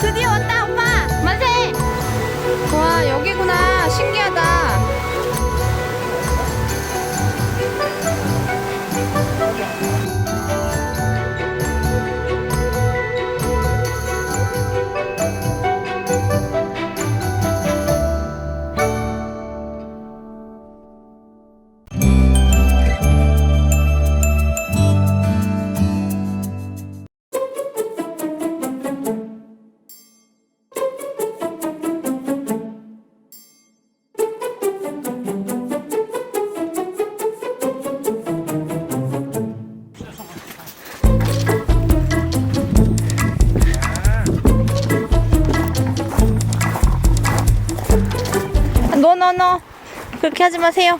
드디어 왔다 오빠. 만세! 와 여기 하지 마세요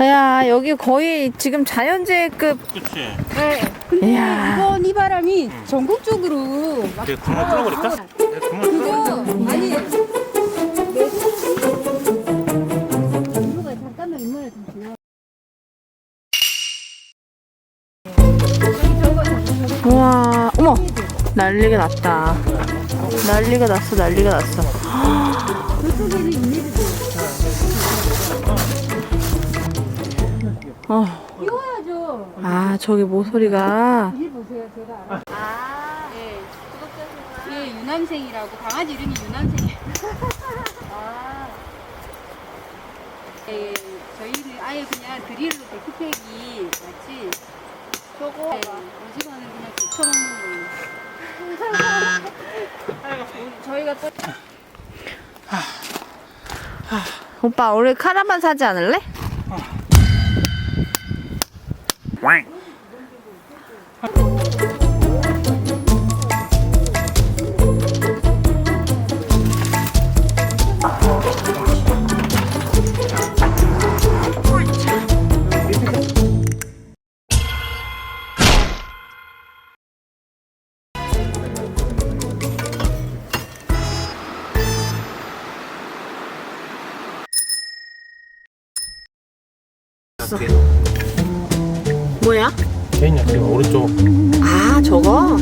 야 여기 거의 지금 자연재해급 그치. 네. 근데 이야. 이번 이 바람이 전국적으로 막 내가 구멍 뚫어버릴까? 내가 구멍 뚫어버릴까? 그거 아니 이모가 잠깐만 이모야 좀 지나. 우와 어머 난리가 났다 난리가 났어 난리가 났어 그쪽에는 아 저기 모서리가 이 보세요, 제가 알아. 아, 예, 구독자신가? 예, 유남생이라고 강아지 이름이 유남생이에요. 아, 예, 저희는 아예 그냥 드릴로 데크팩이 같이 저거 네, 오징어는 그냥 데쳐먹는 거예요. 저희가 또 오빠 우리 카라반 사지 않을래? 뭐야? 개인 약간 오른쪽. 아 저거?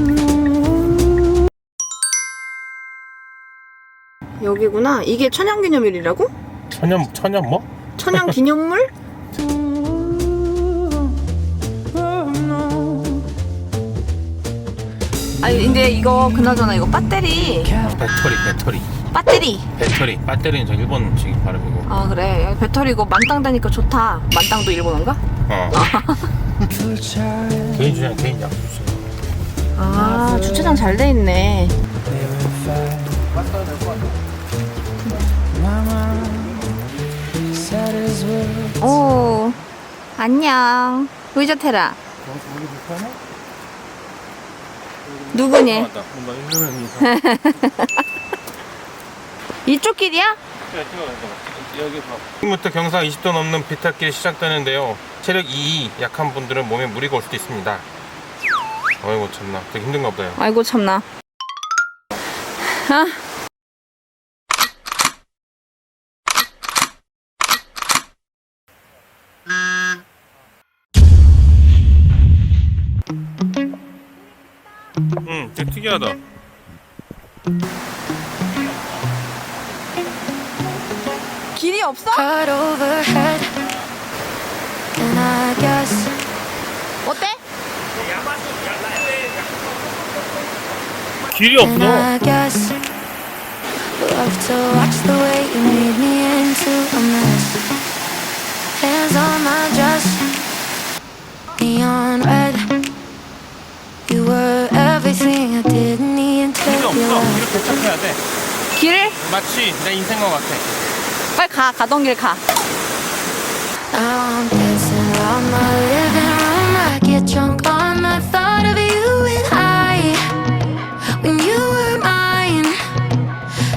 여기구나 이게 천연기념일이라고? 천연, 천연 뭐? 천연기념물? 아니 근데 이거 그나저나 이거 배터리 배터리, 배터리. 배터리 배터리. 배터리는 저 일본식 발음이고. 아 그래 배터리 이거 만땅 되니까 좋다 만땅도 일본어인가? 어. 개인 주장, 개인 약수. 아 주차장 잘 돼 있네 오 안녕 의젓해라 누구니? 맞다. 뭔가 일본이 이쪽 길이야? 봐. 지금부터 경사 20도 넘는 비탈길이 시작되는데요. 체력 2 약한 분들은 몸에 무리가 올 수도 있습니다. 어이구 참나 되게 힘든가 보다요. 아이고 참나 아. 되게 특이하다. 길이 없어? heart overhead. And I guess 어때? 길이 and 없어. I guess love to watch the way you made me into a mess. Hands on my dress, neon red. 없어. 길을 도착해야 돼. 길? 마치 내 인생과 같아. 빨리 가 가던 길 가. Now I'm dancing around my living room. I get drunk on the thought of you and I. When you were mine,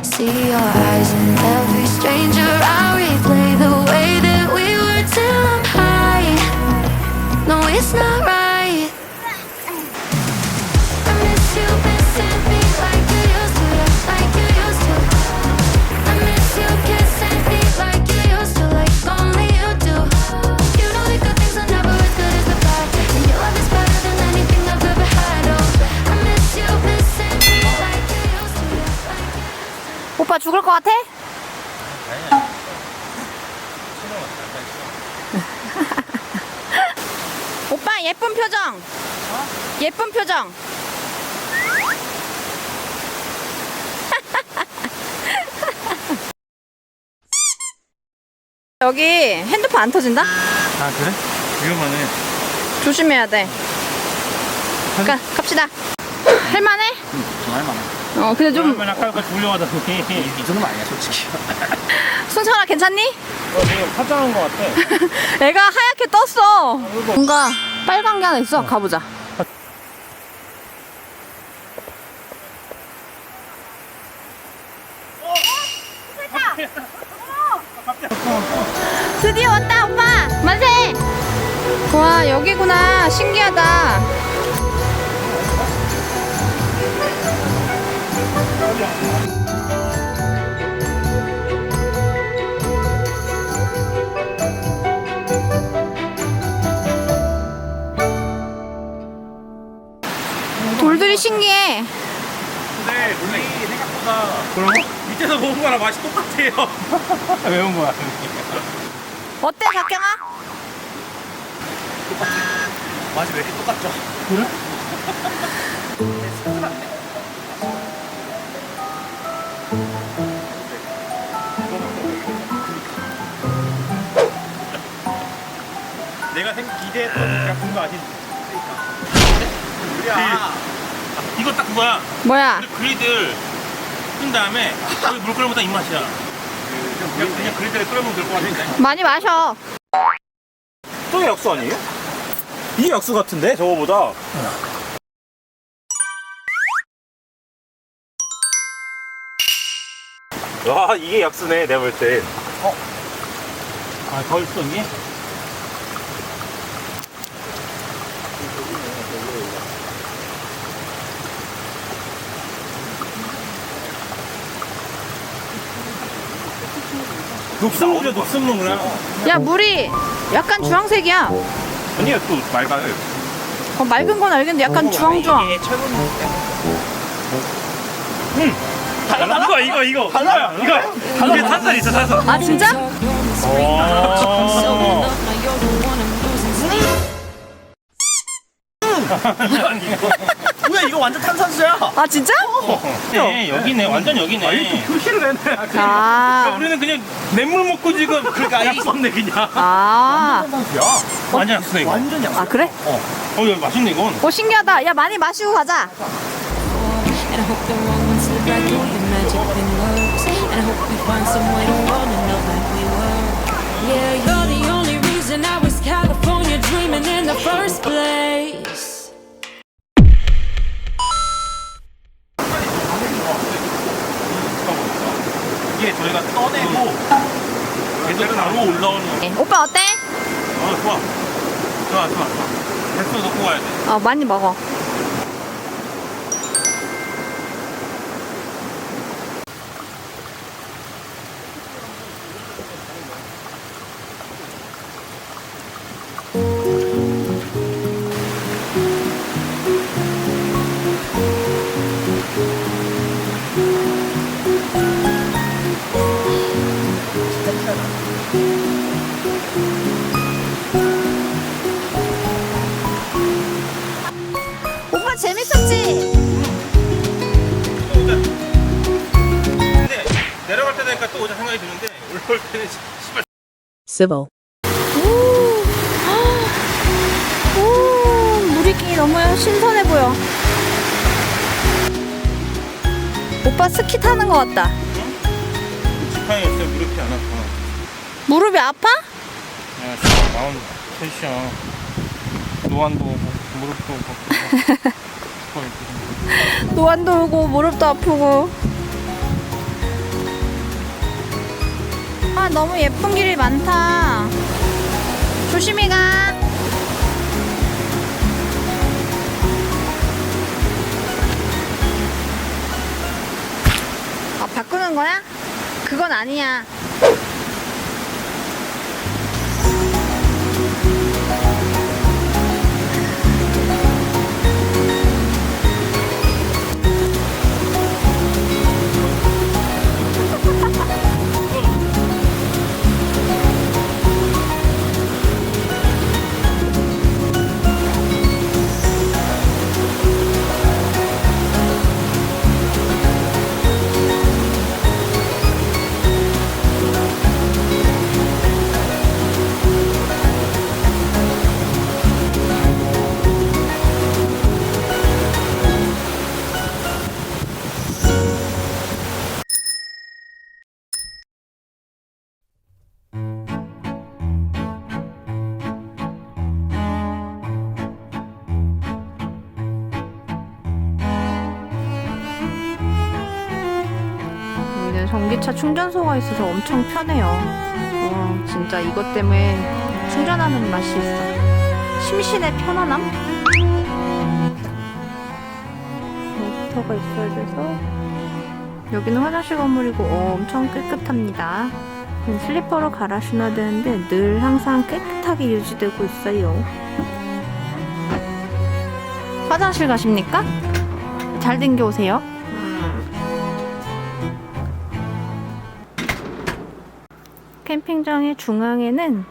see your eyes in every stranger. I replay the way that we were till I'm high. No, it's not right. 죽을 것 같아? 오빠 예쁜 표정. 예쁜 표정. 여기 핸드폰 안 터진다? 아 그래? 위험하네 조심해야 돼. 가, 갑시다. 할만해? 정말 많아. 어, 근데 좀 그러면 아까부터 졸려하다 보니 이 정도는 아니야, 솔직히. 순철아 괜찮니? 어, 되게 화장한 것 같아 애가 하얗게 떴어. 뭔가 빨간 게 하나 있어. 가보자. 드디어 왔다, 오빠. 만세. 와, 여기구나. 신기하다. 돌들이 신기해. 근데 우리 생각보다 그럼 밑에서 먹은 거랑 맛이 똑같아요 매운 거야 어때, 박경아? 맛이 왜 이렇게 똑같죠? 내가 생 기대했던 약간 거 아니지? 우리야. 이거 딱 그거야 뭐야? 우리 그리들 끈 다음에 거기 물 끓여보다 입맛이야 그냥, 그냥 그리들에 끓여보면 될 것 같은데 많이 마셔. 또 약수 아니에요? 이게 약수 같은데, 저거보다. 와, 이게 약수네, 내가 볼 때. 아더 있어 이게? 녹슨물이야 녹슨물 야, 물이 약간 주황색이야. 아니야, 또 맑아요. 어, 맑은 건 알겠는데 약간 주황주황. 이거, 이거, 이거. 달라요. 이거. 이게 탄산 있어, 탄산. 아, 진짜? 오. 뭐야, 이거 완전 탄산수야. 아, 진짜? 네 여기네 완전 여기네 표시를 했네. 그러니까 아. 우리는 그냥 냇물 먹고 지금 그러니까 약수네 그냥 아. 완전 약수네 이거 완전 약 아, 그래? 어 이거 맛있네 이건 오, 신기하다. 야, 많이 마시고 가자. And I hope the wrong ones slip right through your magic fingers. And I hope we find some way to fall in love like we were. Yeah, you're the only reason I was California dreaming in the first place. 이게 저희가 떠내고 계속 바로 올라오는 네. 오빠 어때? 어 좋아 좋아 좋아 좋아 백수 넣고 가야 돼 어, 많이 먹어. Civil. 오, 물이 너무 신선해 보여. 오빠 스키 타는 것 같다. 지팡이 있어요 무릎이 안 아파 무릎이 아파? 야 진짜 마흔 셋이야 노안도 오고 무릎도 오고 노안도 오고 무릎도 아프고. 아 너무 예쁜 길이 많다. 조심히 가. 아 바꾸는 거야? 그건 아니야. 전기차 충전소가 있어서 엄청 편해요. 와, 진짜 이것 때문에 충전하는 맛이 있어. 심신의 편안함? 모터가 있어야 돼서 여기는 화장실 건물이고 어, 엄청 깨끗합니다. 음, 슬리퍼로 갈아 신어야 되는데 늘 항상 깨끗하게 유지되고 있어요. 화장실 가십니까? 잘 댕겨 오세요. 캠핑장의 중앙에는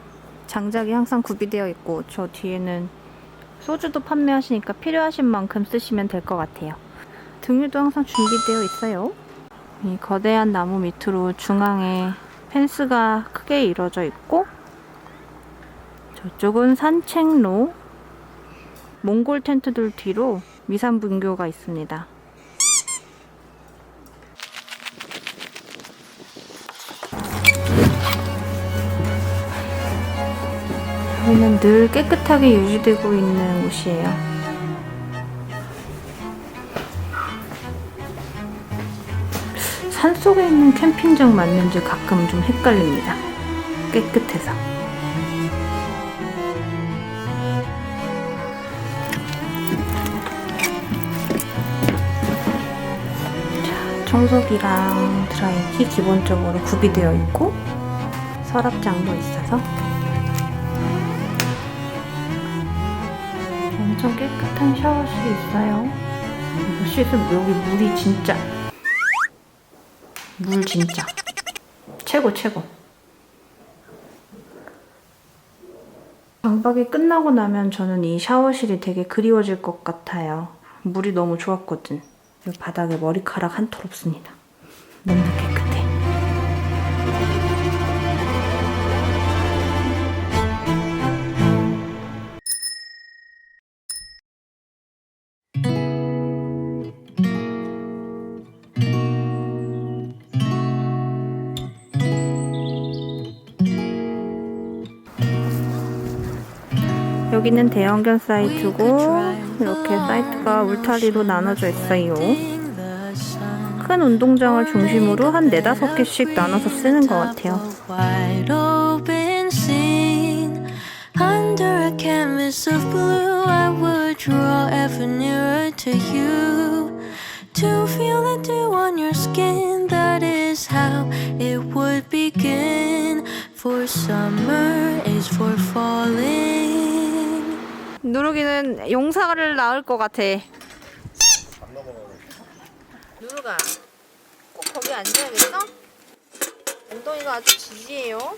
장작이 항상 구비되어 있고 저 뒤에는 소주도 판매하시니까 필요하신 만큼 쓰시면 될 것 같아요. 등유도 항상 준비되어 있어요. 이 거대한 나무 밑으로 중앙에 펜스가 크게 이루어져 있고 저쪽은 산책로 몽골 텐트들 뒤로 미산분교가 있습니다. 여기는 늘 깨끗하게 유지되고 있는 곳이에요. 산속에 있는 캠핑장 맞는지 가끔 좀 헷갈립니다. 깨끗해서. 자, 청소기랑 드라이기 기본적으로 구비되어 있고 서랍장도 있어서 엄청 깨끗한 샤워실이 있어요. 이거 여기 물이 진짜 물 진짜 최고 최고. 방박이 끝나고 나면 저는 이 샤워실이 되게 그리워질 것 같아요. 물이 너무 좋았거든. 바닥에 머리카락 한 톨 없습니다. 너무 깨끗 여기는 대형견 사이트고 이렇게 사이트가 울타리로 나눠져 있어요. 큰 운동장을 중심으로 한 네다섯 개씩 나눠서 쓰는 것 같아요. For summer is for falling. 누룩이는 용사를 낳을 것 같아. 누룩아, 꼭 거기 앉아야겠어? 엉덩이가 아주 지지해요.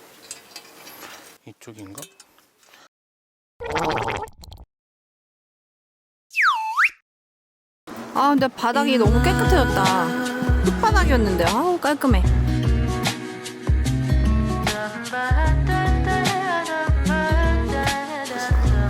이쪽인가? 아, 근데 바닥이 너무 깨끗해졌다. 흙바닥이었는데, 아우, 깔끔해.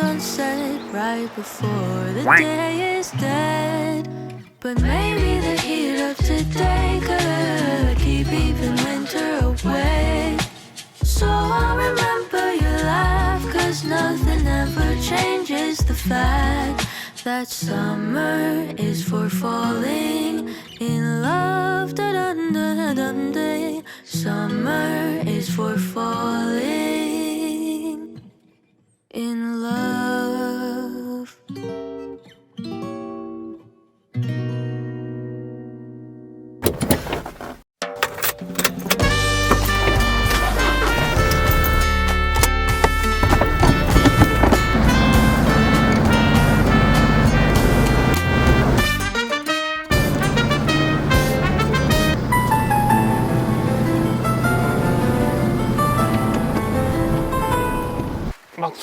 sunset right before the day is dead. But maybe the heat of today could keep even winter away. So I'll remember your laugh, cause nothing ever changes the fact that summer is for falling in love. Da dun da dun day. Summer is for falling in love.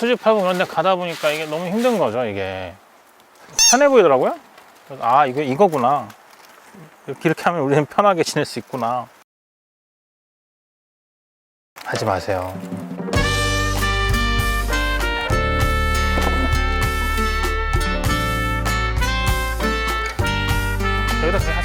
수집하고 그런 데 가다 보니까 이게 너무 힘든 거죠, 이게. 편해 보이더라고요. 아, 이거 이거구나. 이렇게, 이렇게 하면 우리는 편하게 지낼 수 있구나. 하지 마세요. 여기다 그냥